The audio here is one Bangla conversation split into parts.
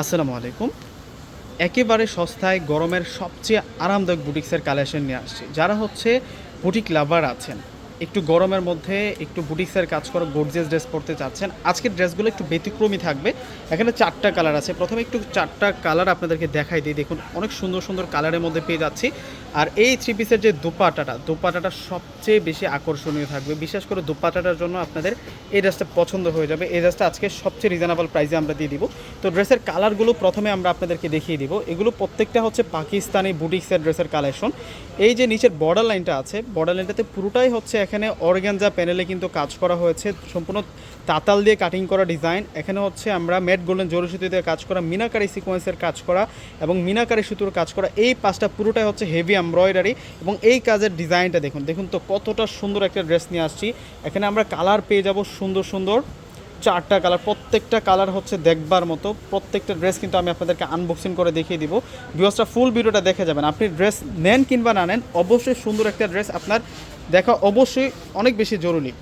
আসসালামু আলাইকুম। একেবারে সস্তায় গরমের সবচেয়ে আরামদায়ক বুটিক্সের কালেকশন নিয়ে আসছি। যারা হচ্ছে বুটিক লাভার আছেন একটু গরমের মধ্যে একটু বুটিক্সের কাজ করা গর্জিয়াস ড্রেস পরতে চাচ্ছেন। আজকের ড্রেসগুলো একটু ব্যতিক্রমী থাকবে। এখানে চারটা কালার আছে। প্রথমে একটু চারটা কালার আপনাদেরকে দেখাই দিই। দেখুন, অনেক সুন্দর সুন্দর কালারের মধ্যে পেয়ে যাচ্ছি। আর এই থ্রি পিসের যে দুপাটাটা দুপাটাটা সবচেয়ে বেশি আকর্ষণীয় থাকবে। বিশেষ করে দুপাটাটার জন্য আপনাদের এই ড্রেসটা পছন্দ হয়ে যাবে। এই ড্রেসটা আজকে সবচেয়ে রিজনেবল প্রাইসে আমরা দিয়ে দিব। তো ড্রেসের কালারগুলো প্রথমে আমরা আপনাদেরকে দেখিয়ে দিব। এগুলো প্রত্যেকটা হচ্ছে পাকিস্তানি বুটিক্সের ড্রেসের কালেকশন এই যে নিচের বর্ডার লাইনটা আছে বর্ডার লাইনটাতে পুরোটাই হচ্ছে এখানে অর্গ্যানজা প্যানেলে কিন্তু কাজ করা হয়েছে। সম্পূর্ণ তাতাল দিয়ে কাটিং করা ডিজাইন এখানে হচ্ছে আমরা ম্যাট গোল্ডেন জরি সুতো দিয়ে কাজ করা, মিনাকারি সিকোয়েন্সের কাজ করা এবং মিনাকারি সুতোর কাজ করা। এই পাঁচটা পুরোটাই হচ্ছে হেভি এমব্রয়ডারি এবং এই কাজের ডিজাইনটা দেখুন। দেখুন তো কতটা সুন্দর একটা ড্রেস নিয়ে আসছি। এখানে আমরা কালার পেয়ে যাব সুন্দর সুন্দর। চারটা কালার প্রত্যেকটা কালার হচ্ছে দেখবার মতো। প্রত্যেকটা ড্রেস কিন্তু আমি আপনাদেরকে আনবক্সিং করে দেখিয়ে দিব। ভিউসটা ফুল ভিডিওটা দেখে যাবেন। আপনি ড্রেস নেন কিংবা না নেন, অবশ্যই সুন্দর একটা ড্রেস আপনার দেখা অবশ্যই অনেক বেশি জরুরি।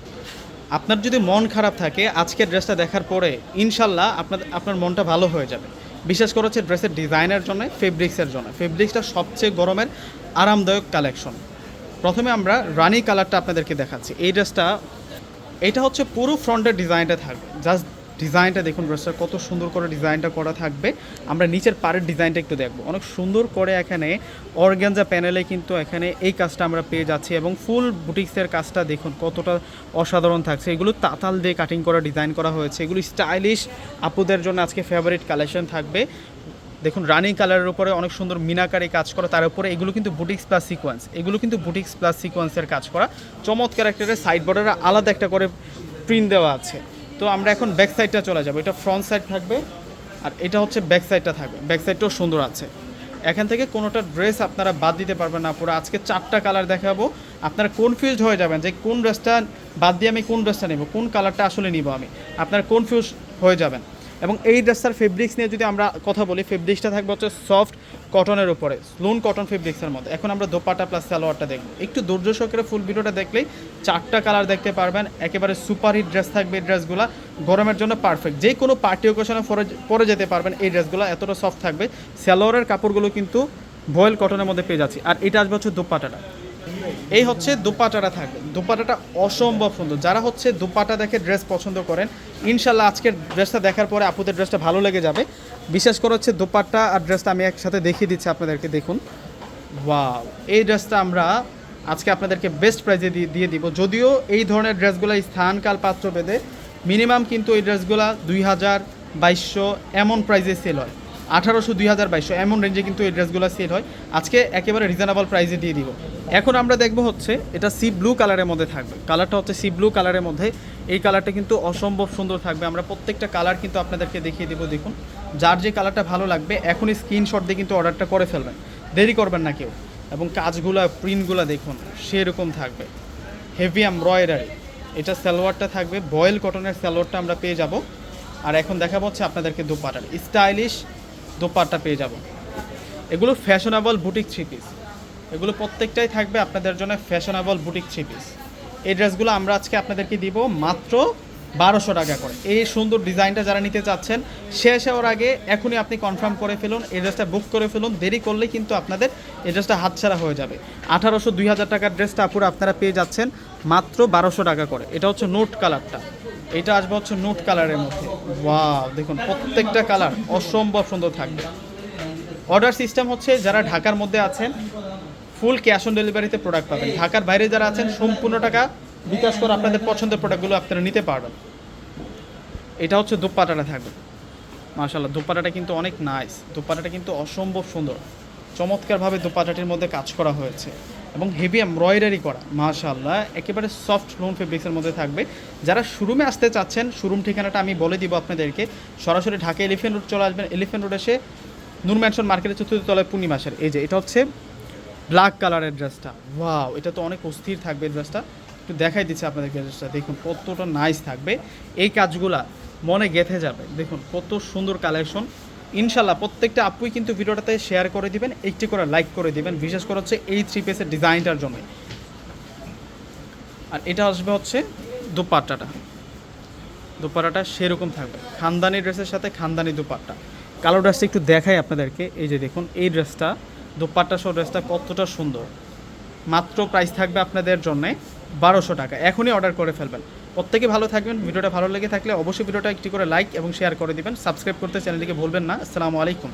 আপনার যদি মন খারাপ থাকে আজকের ড্রেসটা দেখার পরে ইনশাল্লাহ আপনার আপনার মনটা ভালো হয়ে যাবে। বিশেষ করে হচ্ছে ড্রেসের ডিজাইনের জন্য ফেব্রিক্সের জন্য। ফেব্রিক্সটা সবচেয়ে গরমের আরামদায়ক কালেকশন প্রথমে আমরা রানি কালারটা আপনাদেরকে দেখাচ্ছি। এই ড্রেসটা এটা হচ্ছে পুরো ফ্রন্টের ডিজাইনটা থাকবে। জাস্ট ডিজাইনটা দেখুন ড্রেসটা কত সুন্দর করে ডিজাইনটা করা থাকবে। আমরা নিচের পাড়ের ডিজাইনটা একটু দেখব। অনেক সুন্দর করে এখানে অর্গ্যানজা প্যানেলে কিন্তু এখানে এই কাজটা আমরা পেয়ে যাচ্ছি এবং ফুল বুটিক্সের কাজটা দেখুন, কতটা অসাধারণ থাকছে। এগুলো তাতাল দিয়ে কাটিং করা ডিজাইন করা হয়েছে। এগুলো স্টাইলিশ আপুদের জন্য আজকে ফেভারিট কালেকশন থাকবে। দেখুন রানিং কালারের উপরে অনেক সুন্দর মিনাকারি কাজ করা, তার উপরে এগুলো কিন্তু বুটিক্স প্লাস সিকোয়েন্স এগুলো কিন্তু বুটিক্স প্লাস সিকোয়েন্সের কাজ করা। চমৎকার একটা সাইড বর্ডারে আলাদা একটা করে প্রিন্ট দেওয়া আছে। তো আমরা এখন ব্যাক সাইডটা চলে যাব। এটা ফ্রন্ট সাইড থাকবে আর এটা হচ্ছে ব্যাক সাইডটা থাকবে। ব্যাক সাইডটাও সুন্দর আছে। এখান থেকে কোনোটা ড্রেস আপনারা বাদ দিতে পারবেন না পুরো। আজকে চারটা কালার দেখাবো। আপনারা কনফিউজড হয়ে যাবেন যে কোন ড্রেসটা বাদ দিয়ে আমি কোন ড্রেসটা নেব, কোন কালারটা আসলে নিব আমি। আপনারা কনফিউজ হয়ে যাবেন। এবং এই ড্রেসটার ফেব্রিক্স নিয়ে যদি আমরা কথা বলি ফেব্রিক্সটা থাকবে হচ্ছে সফট কটনের উপরে স্লোন কটন ফেব্রিক্সের মধ্যে। এখন আমরা দোপাটা প্লাস সালোয়ারটা দেখব। একটু ধৈর্য সহকারে ফুল ভিডিওটা দেখলেই চারটা কালার দেখতে পারবেন। একেবারে সুপার হিট ড্রেস থাকবে এই ড্রেসগুলো গরমের জন্য পারফেক্ট যে কোনো পার্টি ওকেশনে পরে পরে যেতে পারবেন এই ড্রেসগুলো এতটা সফট থাকবে। সালোয়ারের কাপড়গুলো কিন্তু ভয়েল কটনের মধ্যে পেয়ে যাচ্ছি। আর এটা আসবে হচ্ছে দোপাটাটা এই হচ্ছে দুপাটাটা থাকবে দুপাটাটা অসম্ভব সুন্দর। যারা হচ্ছে দুপাটা দেখে ড্রেস পছন্দ করেন, ইনশাল্লাহ আজকের ড্রেসটা দেখার পরে আপুদের ড্রেসটা ভালো লেগে যাবে। বিশেষ করে হচ্ছে দুপাট্টা আর ড্রেসটা আমি একসাথে দেখিয়ে দিচ্ছি আপনাদেরকে, দেখুন। ওয়াও এই ড্রেসটা আমরা আজকে আপনাদেরকে বেস্ট প্রাইজে দিয়ে দিব। যদিও এই ধরনের ড্রেসগুলো স্থানকাল পাত্র বেঁধে মিনিমাম কিন্তু এই ড্রেসগুলো দুই হাজার বাইশশো এমন প্রাইজে সেল হয়। আঠারোশো দুই হাজার বাইশশো, এমন রেঞ্জে কিন্তু এই ড্রেসগুলো সেল হয়। আজকে একেবারে রিজনেবল প্রাইসে দিয়ে দিব। এখন আমরা দেখব হচ্ছে, এটা সি ব্লু কালারের মধ্যে থাকবে। কালারটা হচ্ছে সি ব্লু কালারের মধ্যে। এই কালারটা কিন্তু অসম্ভব সুন্দর থাকবে। আমরা প্রত্যেকটা কালার কিন্তু আপনাদেরকে দেখিয়ে দেবো, দেখুন। যার যে কালারটা ভালো লাগবে, এখনই স্ক্রিনশট দিয়ে কিন্তু অর্ডারটা করে ফেলবেন। দেরি করবেন না কেউ। এবং কাজগুলো প্রিন্টগুলো দেখুন, সেরকম থাকবে। হেভি এমব্রয়ডারি এটা সালোয়ারটা থাকবে। বয়েল কটনের সালোয়ারটা আমরা পেয়ে যাব। আর এখন দেখাবো হচ্ছে আপনাদেরকে দোপাটার। স্টাইলিশ দোপাট্টা পেয়ে যাব। এগুলো ফ্যাশনেবল বুটিক থ্রি পিস এগুলো প্রত্যেকটাই থাকবে আপনাদের জন্য ফ্যাশনেবল বুটিক থ্রি পিস এই ড্রেসগুলো আমরা আজকে আপনাদেরকে দিব মাত্র বারোশো টাকা করে। এই সুন্দর ডিজাইনটা যারা নিতে চাচ্ছেন, শেষ হওয়ার আগে এখনই আপনি কনফার্ম করে ফেলুন, এই ড্রেসটা বুক করে ফেলুন। দেরি করলেই কিন্তু আপনাদের এই ড্রেসটা হাতছাড়া হয়ে যাবে। আঠারোশো দুই হাজার টাকার ড্রেসটা পুরো আপনারা পেয়ে যাচ্ছেন মাত্র বারোশো টাকা করে। এটা হচ্ছে নোট কালারটা এটা আসবে হচ্ছে নোট কালারের মধ্যে। ওয়াও দেখুন, প্রত্যেকটা কালার অসম্ভব সুন্দর থাকবে। অর্ডার সিস্টেম হচ্ছে যারা ঢাকার মধ্যে আছেন ফুল ক্যাশ অন ডেলিভারিতে প্রোডাক্ট পাবেন। ঢাকার বাইরে যারা আছেন, সম্পূর্ণ টাকা বিকাশ করে আপনাদের পছন্দের প্রোডাক্টগুলো আপনারা নিতে পারবেন। এটা হচ্ছে দুপাটাটা থাকবে। মাশাল্লাহ দুপাটাটা কিন্তু অনেক নাইস দুপাটাটা কিন্তু অসম্ভব সুন্দর। চমৎকারভাবে দুপাটাটির মধ্যে কাজ করা হয়েছে। এবং হেভি এমব্রয়ডারি করা মাশাল্লাহ একেবারে সফট লোন ফেব্রিক্সের মধ্যে থাকবে। যারা শোরুমে আসতে চাচ্ছেন শোরুম ঠিকানাটা আমি বলে দিব আপনাদেরকে। সরাসরি ঢাকা এলিফেন্ট রোড চলে আসবেন। এলিফেন্ট রোড এসে নূর ম্যানশন মার্কেটের চতুর্থ তলায় পূর্ণিমাসের এই যে, এটা হচ্ছে ব্ল্যাক কালারের ড্রেসটা ওয়াও এটা তো অনেক অস্থির থাকবে ড্রেসটা একটু দেখাই দিচ্ছে আপনাদেরকে ড্রেসটা দেখুন, কতটা নাইস থাকবে। এই কাজগুলা মনে গেঁথে যাবে। দেখুন, কত সুন্দর কালেকশন ইনশাল্লাহ প্রত্যেকটা আপুই কিন্তু ভিডিওটাতে শেয়ার করে দিবেন, একটি করে লাইক করে দিবেন, বিশেষ করে হচ্ছে এই থ্রি পেসের ডিজাইনটার জন্য। আর এটা আসবে হচ্ছে দুপাট্টাটা। দুপাট্টাটা সেরকম থাকবে। খানদানি ড্রেসের সাথে খানদানি দুপাট্টা। কালো ড্রেসটা একটু দেখাই আপনাদেরকে। এই যে দেখুন, এই ড্রেসটা দুপাট্টা সহ ড্রেসটা কতটা সুন্দর। মাত্র প্রাইস থাকবে আপনাদের জন্যে বারোশো টাকা। এখনই অর্ডার করে ফেলবেন। প্রত্যেকে ভালো থাকবেন, ভিডিওটা ভালো লেগে থাকলে অবশ্যই ভিডিওটা একটি করে লাইক এবং শেয়ার করে দিবেন। সাবস্ক্রাইব করতে চ্যানেলটিকে ভুলবেন না। আসসালামু আলাইকুম।